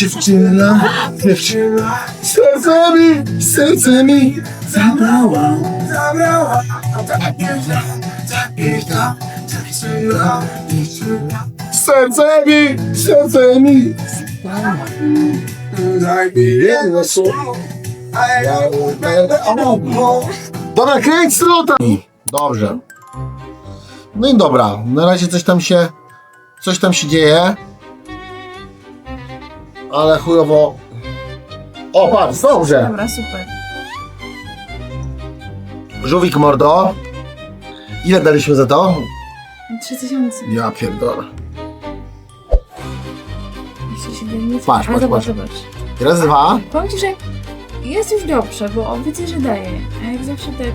Dziewczyna, dziewczyna, serce mi, serce mi zabrała, zabrała. Serce mi, serce mi Daj mi jedno słowo, a ja. Dobra, kręć strota! Dobrze. No i dobra, na razie coś tam się, coś tam się dzieje. Ale chujowo. O, patrz, dobrze. Dobra, super. Żółwik mordo. Ile daliśmy za to? 3000. Ja pierdolę. Jeśli się nic. Patrz, patrz, zobacz, patrz. zobacz. Raz, dwa. Powiem ci, że jest już dobrze, bo on widzę, że daje. A jak zawsze tak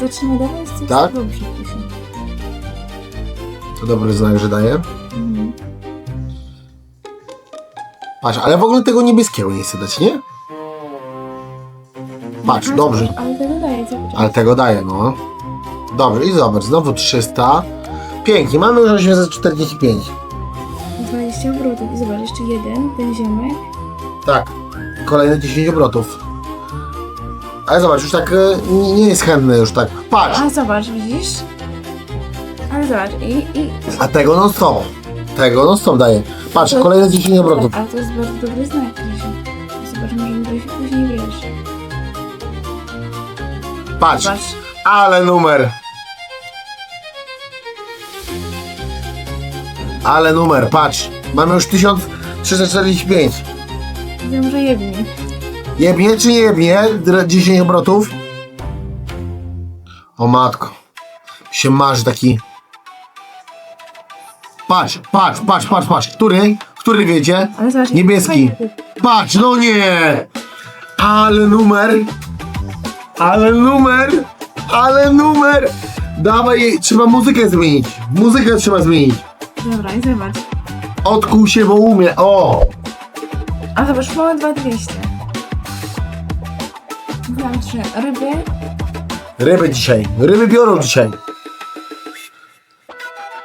zaczyna dawać, to Tak? jest dobrze później. To dobry znak, że daje. Patrz, ale w ogóle tego niebieskiego nie chcę dać, nie? Patrz, Ale dobrze. Ale tego daje. Ale tego daje, no. Dobrze, i zobacz, znowu 300. Pięknie, mamy już 845. 20 obrotów. I zobacz, jeszcze jeden, ten ziomek. Tak. Kolejne 10 obrotów. Ale zobacz, już tak e, nie, nie jest chętny już tak. Patrz! A zobacz, widzisz? Ale zobacz, i... i A tego non stop. Tego non stop daje. Patrz, To- kolejne 10 obrotów. Ale to jest bardzo dobry znak, Krzysiu. Zobacz, możemy dojść później, wiesz. Patrz, Zobacz. ale numer. Ale numer, patrz. Mamy już 1345. Wiem, że jebnie. Jebnie czy nie jebnie? Dra- 10 obrotów. O matko. Się marzy taki. Patrz, patrz, patrz, patrz, patrz. Który? Który wiecie? Ale zobacz, Niebieski. Patrz, no nie! Ale numer! Ale numer! Ale numer! Dawaj, trzeba muzykę zmienić. Muzykę trzeba zmienić. Dobra, i zobacz. Odkuł się, bo umie. O! A zobacz, mamy 2200. Mówiłam, że ryby Ryby dzisiaj. Ryby biorą dzisiaj.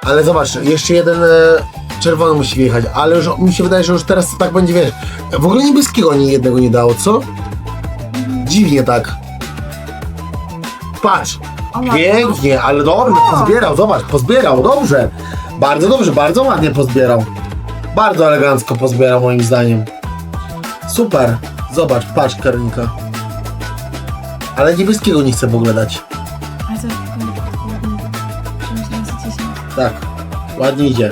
Ale zobacz, jeszcze jeden e, czerwony musi wjechać, ale już mi się wydaje, że już teraz tak będzie, wiesz. W ogóle niebieskiego ani jednego nie dało, co? Dziwnie tak. Patrz. Pięknie, ale dobrze, pozbierał, zobacz, pozbierał, dobrze. Bardzo dobrze, bardzo ładnie pozbierał. Bardzo elegancko pozbierał moim zdaniem. Super. Zobacz, patrz Karolinka. Ale niebieskiego nie chcę w ogóle dać. Ale zobacz, przemyślałam co 10. Tak, ładnie idzie.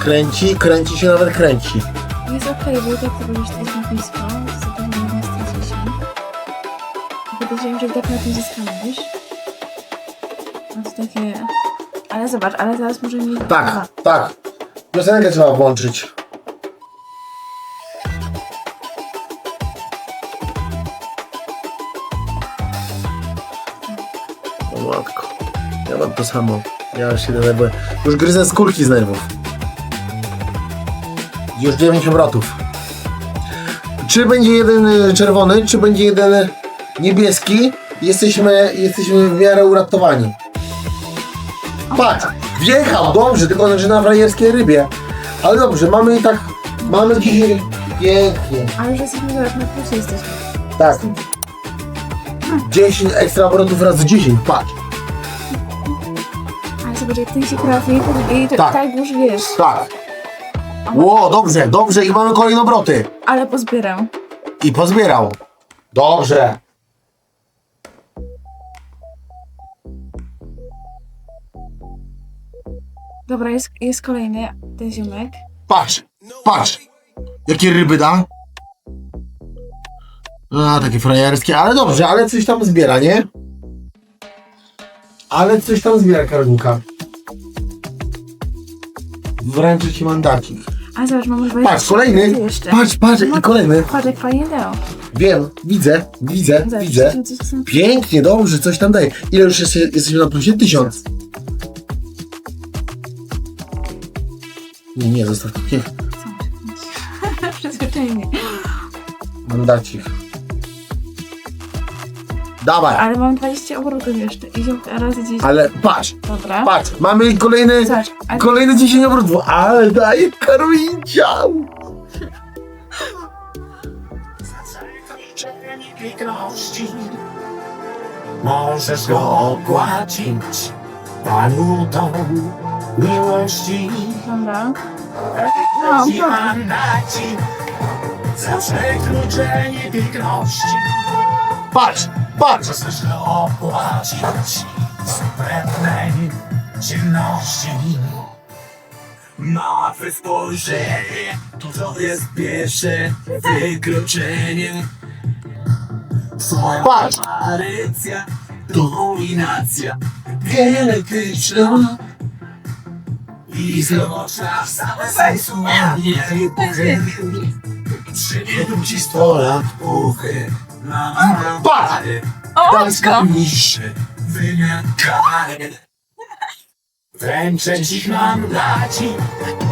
Kręci, kręci się, nawet kręci. Jest okej, bo i tak to to jest na blisko, to za to mamy 110. Podejrzewam, że tak na tym zyskamy, wiesz? No to takie... Ale zobacz, ale zaraz możemy mieć... Tak, Aha. tak. Piosenkę trzeba włączyć. O matko. Ja mam to samo. Ja już się denerwuję. Już gryzę skórki z nerwów. Już 9 obrotów. Czy będzie jeden y, czerwony, czy będzie jeden niebieski, jesteśmy, jesteśmy w miarę uratowani. Patrz, wjechał, dobrze, tylko że na frajerskiej rybie. Ale dobrze, mamy i tak, mamy dzisiaj pięknie. Ale już jesteśmy zaraz na plusie jesteśmy. Tak. 10 ekstra obrotów razy 10, patrz. Jak ten się trafi i Tak. tak. już wiesz. Tak. Ło, dobrze, dobrze i mamy kolejne obroty. Ale pozbieram. I pozbierał. Dobrze. Dobra, jest, jest kolejny ten ziomek. Patrz, patrz. Jakie ryby da? A, takie frajerskie, ale dobrze, ale coś tam zbiera, nie? Ale coś tam zbiera Karolinka. Wręczę ci mandacik. A zobacz, mamy 20 Patrz, kolejny. Jeszcze. Patrz, patrz, i kolejny. Patrz, jak fajnie dał. Wiem, widzę, widzę, Zobacz, widzę. coś- Pięknie, dobrze, coś tam daje. Ile już jest, jesteśmy na plusie? Tysiąc. Nie, nie, zostaw. Nie. Przyzwyczajenie. Mandacik. Dawaj. Ale mam 20 obrotów jeszcze. Idzie razy 10. Ale patrz, Dobra. patrz, mamy kolejne, Zobacz, ale- kolejne 10 obrotów, ale daje Karolincia. Możesz go opłacić walutą miłości. Dobra. No, Ci za przekroczenie piękności. Patrz, patrz. Możesz go opłacić z pewnej ciemności. Małe spojrzenie to jest pierwsze wykroczenie. Twoja Patrz. aparycja dominacja genetyczna i zlocza same sensualnie Przywiedzą ci sto lat puchy Patrz. Oczko! niższy wymiar kary Wręczę ci mandaci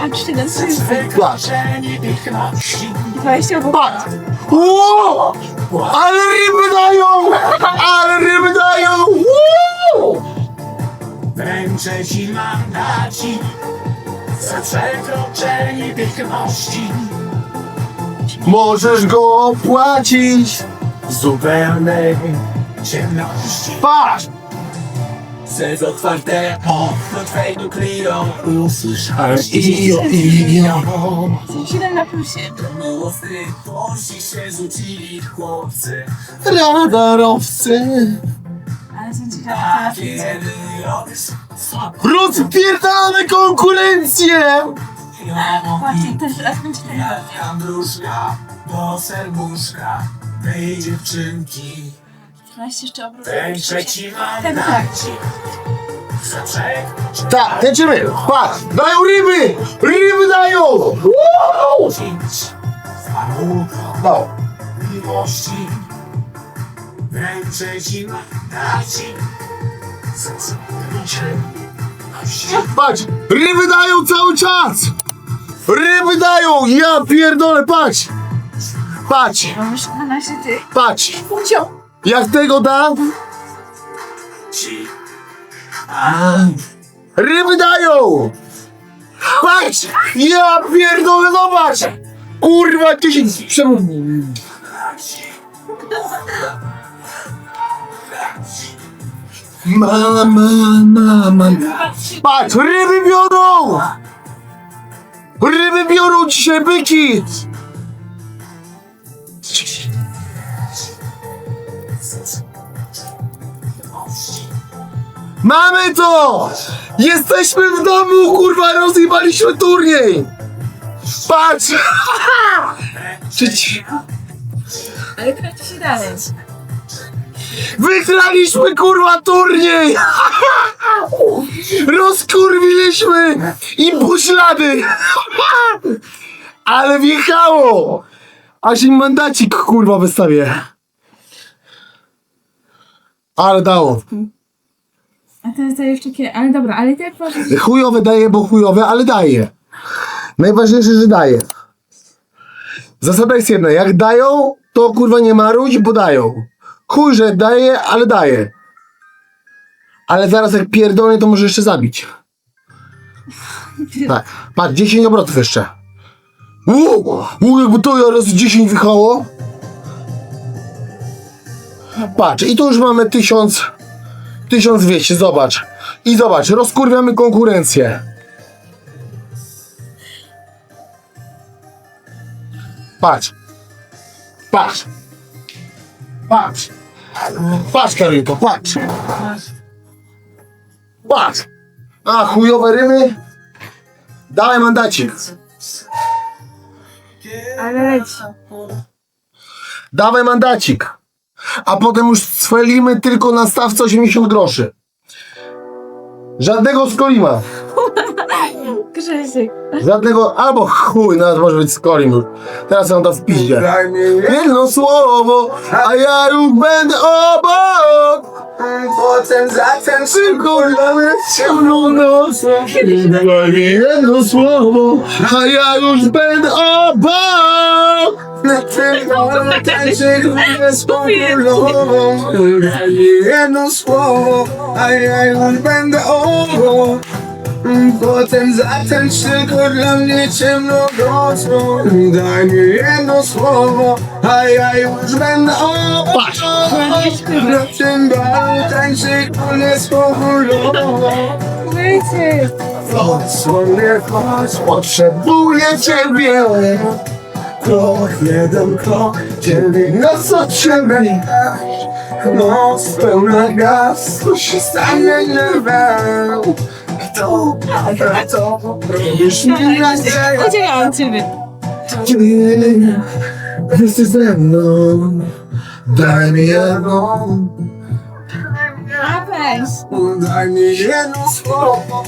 A 3 na 3. wykroczenie piękności 20 obrotów. Patrz! Wow! Ale ryby dają! Ale ryby dają! Wow! Wręczę ci mandaci za przekroczenie piękności Możesz go opłacić! Zupełnej ciemności. Patrz! Przez otwarte okno twej nukleją usłyszałem Ijo, ijo. Jestem 7 na plusie. Młody Polsi się rzucili chłopcy Radarowcy! Ale są ciekawe. Kiedy Rozpierdalamy konkurencję! Właśnie, też raz będzie tego. Jak Andruszka do serduszka tej dziewczynki 12 jeszcze obrotów. Wręczę ci Tak, za przekroczenie Tak, lecimy! Patrz! Dają ryby! Ryby dają! Wow! No. miłości przekroczenie Patrz! Ryby dają cały czas! Ryby dają! Ja pierdolę, patrz! Patrz! Mam już 12 tych. Patrz! Pucio! Jak tego da? Ryby dają! Patrz! Ja pierdolę, zobacz! Kurwa, 10 przemów. Mama, mama. Patrz, ryby biorą! Ryby biorą dzisiaj byki! Mamy to! Jesteśmy w domu, kurwa, rozjebaliśmy turniej! Patrz! Ale kręci się dalej. wygraliśmy, kurwa, turniej! Rozkurwiliśmy im poślady! Ale wjechało! Aż im mandacik, kurwa, wystawię. Ale dało. A to jest już takie, ale dobra, ale ty jak masz... Chujowe daje, bo chujowe, ale daje. Najważniejsze, że daje. Zasada jest jedna, jak dają, to kurwa nie marudź, bo dają. Chuj, że daje, ale daje. Ale zaraz jak pierdolnie, to może jeszcze zabić. Tak, patrz, 10 obrotów jeszcze. Uuu, jakby to ja razy 10 wychało. Patrz, i tu już mamy 1000, 1200, zobacz. I zobacz, rozkurwiamy konkurencję. Patrz. Patrz. Patrz. Patrz, Karinko, patrz. Patrz. A, chujowe rymy. Dawaj mandacik. Ale leci. Dawaj mandacik. A potem już swelimy tylko na stawce 80 groszy. Żadnego skolima. Grzesiek. Żadnego, albo chuj, nawet może być skolim już. Teraz mam to w piździe. Jedno słowo, a ja już będę obok. Potem zatańczy kurwa ciemną nocą Daj mi jedno słowo, a ja już będę obok Na tym polu tańczy kurwa z populową Daj mi jedno słowo, a ja już będę obok Potem zatańcz tylko dla mnie ciemną nocą Daj mi jedno słowo, a ja już będę obok Na tym balu tańczy kule z populową. Wiecie. Odsłonię chodź, potrzebuję ciebie Krok, jeden krok, dzielny nas od ciebie Noc pełna gaz, to się stanie niebem Kto, kto, robisz mi nadzieję Udzielałam ciebie. Ty jesteś ze mną. Daj mi jedną. Daj mi jedno słowo